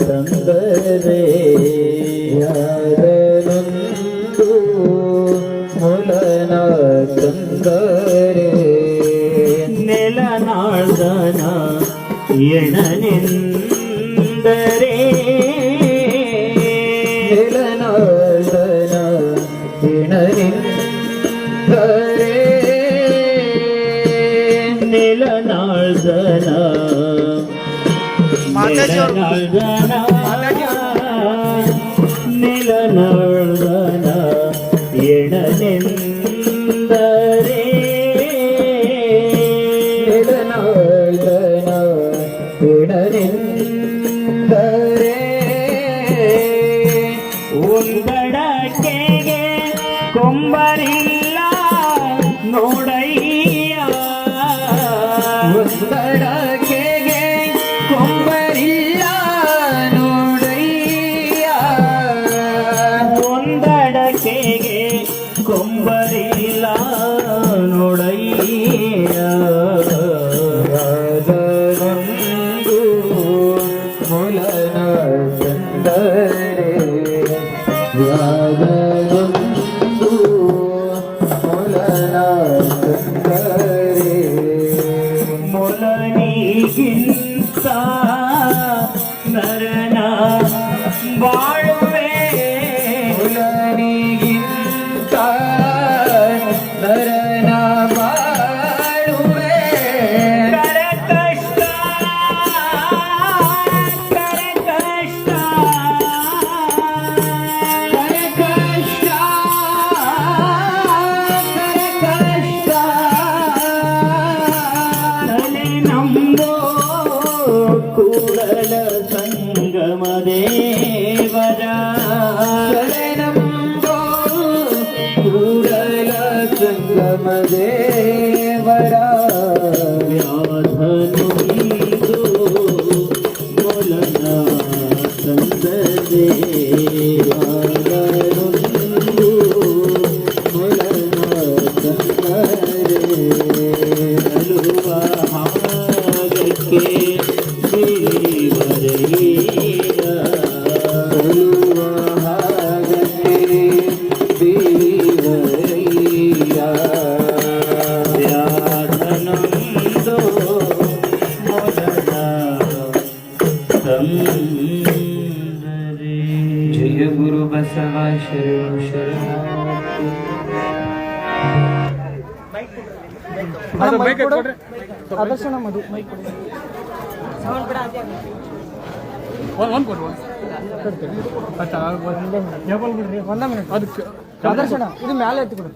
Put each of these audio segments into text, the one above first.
ചന്ദ്രേ ഹരനന്ദു മുലന ചന്ദ്രേ നിലനാർദന എണനിന്ദരേ നിലനാർദന ನೆಲನಾಳ್ದನ ನೆಲನಾಳ್ದನ ಎಣನೆಂದರೆ ನೆಲನಾಳನ ಒಂದಡಕೆಗೆ ಕೊಂಬರಿಲ್ಲ ನೋಡಯ್ಯ. ಯಾದನೊಂದು ಮೊಲನ ತಂದರೆ ಯಾದನೊಂದು ಮೊಲನ ತಂದರೆ ಮೊಲನಿಗಿಂತ దేవరా వ్యాధను మొలనా సందేవారు మొలనా సందే అలువా హాగకే శ్రీవరీ ಆದರ್ಶನ ಮಧು ಮೈಕ್ ಕೊಡು. ಒಂದ ಮಿನಿಟ್ ಅದಕ್ಕೆ ಆದರ್ಶನ ಇದು ಮ್ಯಾಲೆ ಎತ್ತಿ ಕೊಡು.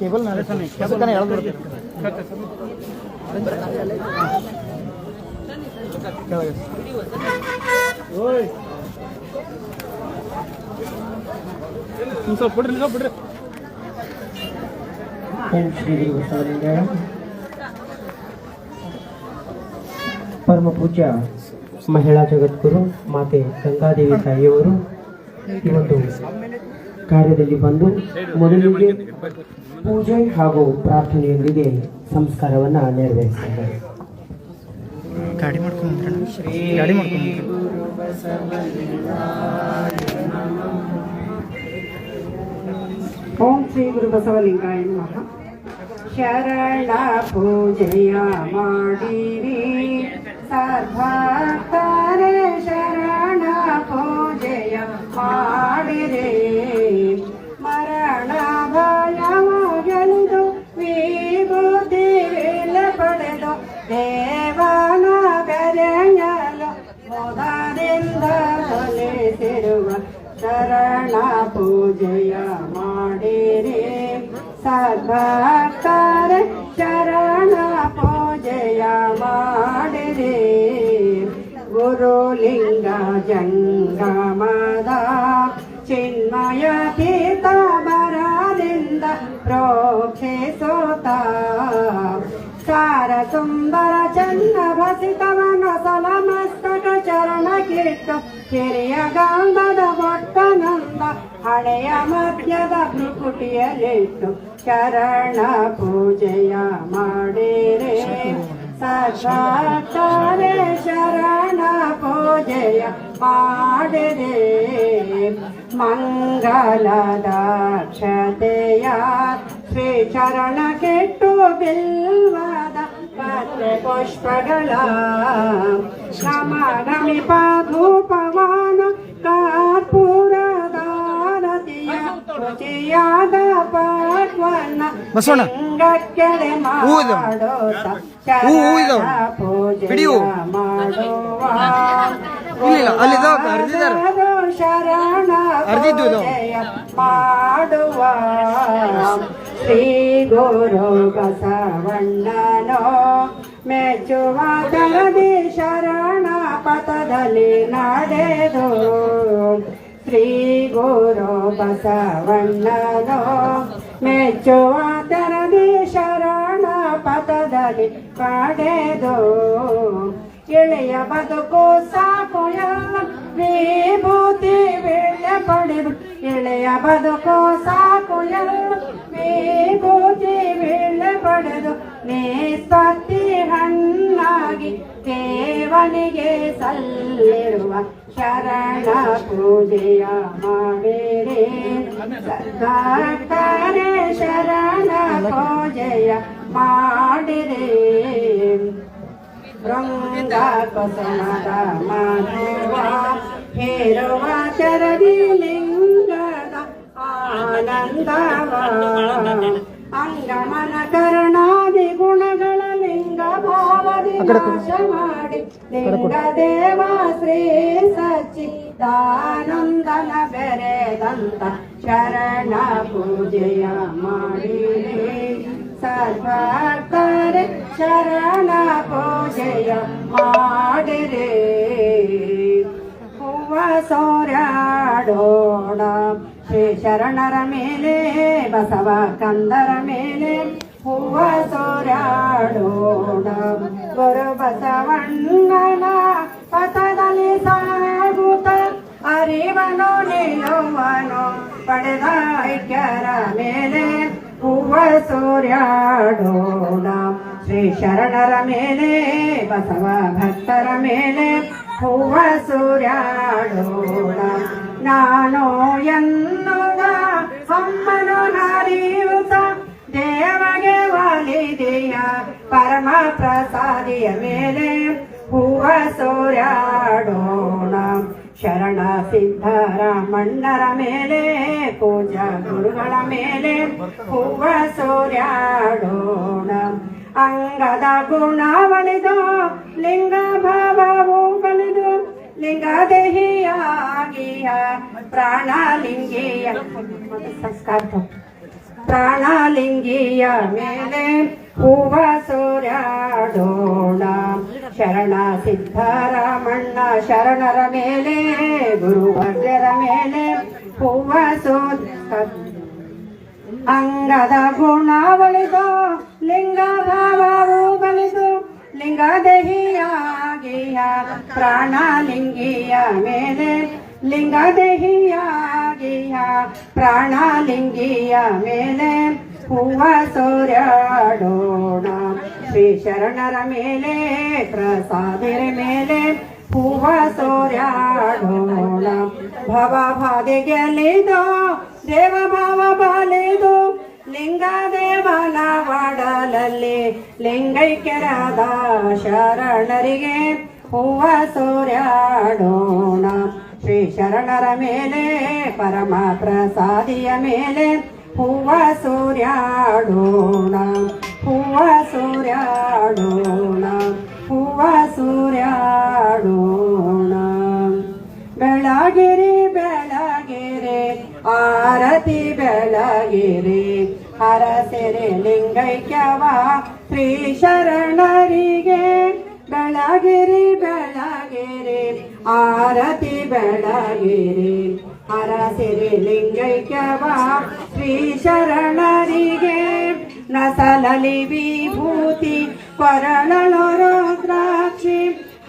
ಕೇಬಲ್ ಮ್ಯಾಲೆ ಕೆಸಕನ ಎಳ್ದ್ಬಿಡ್ತು. ಕೆಳಗೆ. ಓಯ್. ಒಂದ್ ಸ್ವಲ್ಪ ಬಿಡ್ರಿ ಸ್ವಲ್ಪ ಬಿಡ್ರಿ ಶ್ರೀ ಬಸವಲಿಂಗಾಯ ಪರಮ ಪೂಜ್ಯ ಮಹಿಳಾ ಜಗದ್ಗುರು ಮಾತೆ ಗಂಗಾದೇವಿ ತಾಯಿಯವರು ಈ ಒಂದು ಕಾರ್ಯದಲ್ಲಿ ಬಂದು ಮೊದಲಿಗೆ ಪೂಜೆ ಹಾಗೂ ಪ್ರಾರ್ಥನೆಯೊಂದಿಗೆ ಸಂಸ್ಕಾರವನ್ನು ನೆರವೇರಿಸಿದ್ದಾರೆ. ಗಾಡಿ ಓಂ ಶ್ರೀ ಗುರು ಬಸವಲಿಂಗಾಯ ನಮಃ. ಶರಣ ಪೂಜೆಯ ಮಾಡಿರಿ. ಸದ್ಭಕ್ತರೆ ಶರಣ ಪೂಜೆಯ ಮಾಡಿರಿ. ಮರಣ ಭಯವು ಗೆಲ್ದು ವಿಭೂತಿ ಪಡೆದು ದೇವನ ಕರೆಯಲು ಮೊದಲಿಂದ ಸಲ್ಲಿಸಿರುವ ಶರಣ ಪೂಜೆಯ ಮಾಡಿರಿ. ಶರಣ ಪೂಜೆಯ ಮಾಡಿರಿ ಗುರುಲಿಂಗ ಜಂಗಮದ ಚಿನ್ಮಯ ತೀರ್ಥ ಬರದಿಂದ ಪ್ರೋಕ್ಷಿಸುತ್ತ ಸಾರ ಸುಂದರ ಚಂದ ಭಸಿತವನ ಸಲ ಮಸ್ತಕ ಚರಣ ಕಿಟ್ಟು ಕಿರಿಯ ಗಂಧದ ಬೊಟ್ಟನಂದ ಹಳೆಯ ಮಧ್ಯದ ಭ್ರುಕುಟಿಯಲ್ಲಿಟ್ಟು ಶರಣ ಪೂಜೆಯ ಮಾಡಿರೆ ಸದಾಚಾರ್ಯ ಶರಣ ಪೂಜೆಯ ಮಾಡಿದೆ ಮಂಗಲದಾಕ್ಷತೆಯ ಶ್ರೀ ಚರಣ ಕೆಟ್ಟು ಬಿಲ್ವದ ಪತ್ರೆ ಪುಷ್ಪಗಳ ನಮ ನಮಿಪ ಧೂಪವಾನ ಕರ್ಪೂರದಾರತಿಯ ರುಚಿಯಾದ ಪಟ್ವನ್ನ ಬಸವಣ್ಣ. ಲಿಂಗಕ್ಕೆಡೆ ಹೂ ಇದಾವೆ. ಮಾಡೋತ ಹೂ, ಹೂ ಇದಾವೆ. ಪೂಜೆಯ ಬಿಡಿ ಹೂ. ಮಾಡುವ ಇಲ್ಲ, ಅಲ್ಲಿ ಇದಾವೆ, ಅರ್ದಿದ್ದಾರೆ. ಶರಣ ಅರ್ದಿದ್ದು ಇದಾವೆ. ಪೂಜೆಯ ಮಾಡುವ ಶ್ರೀ ಗುರು ಬಸವಣ್ಣನೋ ಮೆಚ್ಚುವ ತರದಿ ಶರಣ ಪಥದಲ್ಲಿ ನಡೆದು ಶ್ರೀ ಗುರು ಬಸವಣ್ಣನೋ ಮೆಚ್ಚುವ ತರದಿ ಶರಣ ಪಥದಲ್ಲಿ ಪಡೆದು ಎಳೆಯ ಬದುಕು ಸಾಕು ಎಲ್ಲ ವಿಭೂತಿ ವೇಳೆ ಪಡೆದು. ಎಳೆಯ ಬದುಕು ಸಾಕು ಎಲ್ಲ ವಿಭೂತಿ ವೇಳೆ ಪಡೆದು. ನಿಸ್ಪತ್ತಿ ಹಣ್ಣಾಗಿ ದೇವನಿಗೆ ಸಲ್ಲಿರುವ ಶರಣ ಪೂಜೆಯ ಮಾಡಿರೆ ಸರ್ಕಾರೆ ಶರಣ ಪೂಜೆಯ ಮಾಡಿರಿ ರಂಗ ಕುಸುಮದ ಮನುವ ಹೇರುವ ಶರದಿ ಲಿಂಗದ ಆನಂದವ. ಅಂಗಮನ ಕರುಣಾದಿ ಗುಣಗಳ ಲಿಂಗ ಭಾವದಿ ನಾಶ ಮಾಡಿ. ಲಿಂಗ ದೇವ ಶ್ರೀ ಸಚ್ಚಿದಾನಂದನ ಬೆರೆದಂತ ಶರಣ ಪೂಜೆಯ ಮಾಡಿರಿ ಸರ್ವಕರೆ ಶರಣ ಪೂಜೆಯ ಮಾಡಿರೆ ಹೂವ ಸೋರ್ಯಾಡೋಣ ಶ್ರೀ ಶರಣರ ಮೇಲೆ ಬಸವ ಕಂದರ ಮೇಲೆ ಹೂವ ಸೋರ್ಯಾಡೋಣ ಗುರು ಬಸವಣ್ಣನ ಪಥದಲ್ಲಿ ಸಾಗುತ್ತ ಅರಿವನು ನಿಲ್ಲುವನು ಪಡೆದ ಐಕ್ಯರ ಮೇಲೆ ಹೂವ ಸೂರ್ಯಾಡೋಣ. ಶ್ರೀ ಶರಣರ ಮೇಲೆ, ಬಸವ ಭಕ್ತರ ಮೇಲೆ ಹೂವ ಸೂರ್ಯಾಡೋಣ. ನಾನು ಎನ್ನುವ ಅಮ್ಮನು ನಾರಿಯುತ ದೇವಗೆ ವಾಲಿದೆಯ ಪರಮ ಪ್ರಸಾದಿಯ ಮೇಲೆ ಹೂವ ಸೂರ್ಯಾಡೋಣ. ಶರಣ ಸಿದ್ಧರಾಮಣ್ಣರ ಮೇಲೆ, ಪೂಜಾ ಗುರುಗಳ ಮೇಲೆ, ಹೂವ ಸೂರ್ಯಾಡೋಣ. ಅಂಗದ ಗುಣವಳಿದು ಲಿಂಗ ಭಾವವು ಕಲಿದು ದೇಹಿಯಾಗಿಯ ಪ್ರಾಣಲಿಂಗಿಯ ಸಂಸ್ಕಾರ ಪ್ರಾಣಲಿಂಗಿಯ ಮೇಲೆ ಹೂವ ಸೂರ್ಯಾಡೋಣ ಶರಣ ಸಿದ್ಧರಾಮಣ್ಣ ಶರಣರ ಮೇಲೆ, ಗುರುವರ್ಯರ ಮೇಲೆ ಹೂವ ಸೂರ್ಯ ಅಂಗದ ಗುಣವಳಿದು ಲಿಂಗ ಭಾವವು ಬಲಿದು ಲಿಂಗ ದೇಹಿಯಾಗಿಯ ಪ್ರಾಣಲಿಂಗಿಯ ಮೇಲೆ ಲಿಂಗ ದೇಹಿಯಾಗಿಯ ಪ್ರಾಣಲಿಂಗಿಯ ಮೇಲೆ ಹೂವ ಸೂರ್ಯಾಡೋಣ ಶ್ರೀ ಶರಣರ ಮೇಲೆ, ಪ್ರಸಾದರ ಮೇಲೆ ಹೂವ ಸೂರ್ಯಾಡೋಣ ಭವ ಬಾಧೆಗೆಲಿದು ದೇವ ಭಾವ ಬಾಲಿದು ಲಿಂಗ ದೇವನ ಒಡಲಲ್ಲಿ ಲಿಂಗೈಕ್ಯರಾದ ಶರಣರಿಗೆ ಹೂವ ಸೂರ್ಯಾಡೋಣ ಶ್ರೀ ಶರಣರ ಮೇಲೆ, ಪರಮ ಪ್ರಸಾದಿಯ ಮೇಲೆ ಹೂವ ಸೂರ್ಯಾಡೋಣ ಹೂವ ಸೂರ್ಯಾಡೋಣ ಹೂವ ಸೂರ್ಯಾಡೋಣ ಬೆಳಗಿರಿ ಬೆಳಗಿರಿ ಆರತಿ ಬೆಳಗಿರಿ ಹರಸೆರೆ ಲಿಂಗೈಕ್ಯವ ಶ್ರೀ ಶರಣರಿಗೆ ಬೆಳಗಿರಿ ಬೆಳಗಿರಿ ಆರತಿ ಬೆಳಗಿರಿ ಹರಸಿರಿ ಲಿಂಗೈಕ್ಯವ ಶ್ರೀ ಶರಣರಿಗೆ ನಸಲಲಿ ವಿಭೂತಿ ಕೊರಳಲು ರುದ್ರಾಕ್ಷಿ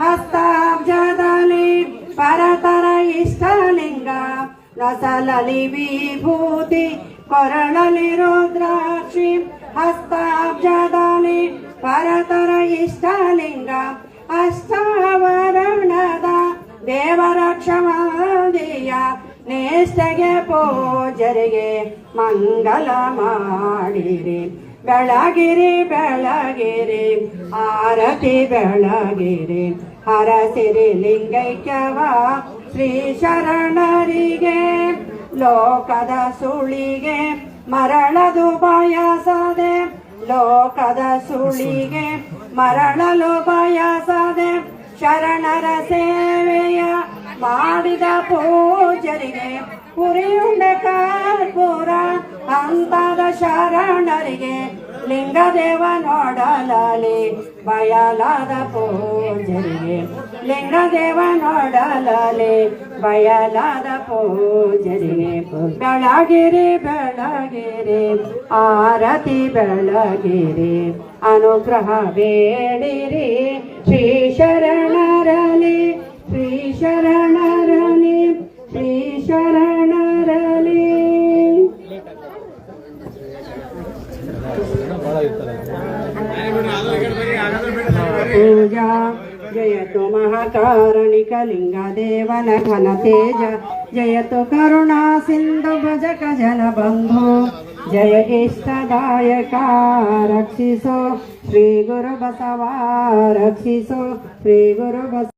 ಹಸ್ತಾಬ್ಜದಲ್ಲಿ ಪರತರ ಇಷ್ಟಲಿಂಗ ನಸಲಲಿ ವಿಭೂತಿ ಕೊರಳಲಿ ರುದ್ರಾಕ್ಷಿ ಹಸ್ತಾಬ್ಜದಲ್ಲಿ ಪರತರ ಇಷ್ಟಲಿಂಗ ಅಷ್ಟಾವರಣದ ಲಕ್ಷ ಮಂದಿಯ ನಿಷ್ಠೆಗೆ ಪೂಜರಿಗೆ ಮಂಗಲ ಮಾಡಿರಿ. ಬೆಳಗಿರಿ ಬೆಳಗಿರಿ, ಆರತಿ ಬೆಳಗಿರಿ. ಹರಸಿರಿ ಲಿಂಗೈಕ್ಯವ ಶ್ರೀ ಶರಣರಿಗೆ ಲೋಕದ ಸುಳಿಗೆ ಮರಳದು ಬಯಸದೆ ಲೋಕದ ಸುಳಿಗೆ ಮರಳಲು ಬಯಸದೆ ಶರಣರ ಸೇವೆಯ ಮಾಡಿದ ಪೂಜರಿಗೆ ಪುರಿಯುಂಡ ಕರ್ಪೂರ, ಅಂತಾದ ಶರಣರಿಗೆ ಲಿಂಗದೇವ ನೋಡಲಲಿ ಬಯಲಾದ ಪೂಜರಿಗೆ. ಲಿಂಗದೇವ ನೋಡಲಲಿ ಬಯಲಾದ ಪೂಜರಿಗೆ. ಬೆಳಗಿರಿ ಬೆಳಗಿರಿ, ಆರತಿ ಬೆಳಗಿರಿ, ಅನುಗ್ರಹ ಬೇಡಿರಿ ಶ್ರೀ ಶರಣರಲಿ ಶ್ರೀ ಶರಣರಲಿ ಶ್ರೀ ಶರಣರಲಿ ಪೂಜಾ ಜಯತು ಮಹಾಕಾರಣಿಕ ಲಿಂಗ ದೇವನ ಘನ ತೇಜ ಜಯತು ಕರುಣಾ ಸಿಂಧು ಭಜಕ ಜನ ಬಂಧು ಜಯ ಇಷ್ಟದಾಯಕ ರಕ್ಷಿಸೋ ಶ್ರೀ ಗುರು ಬಸವ ರಕ್ಷಿಸೋ ಶ್ರೀ ಗುರು ಬಸ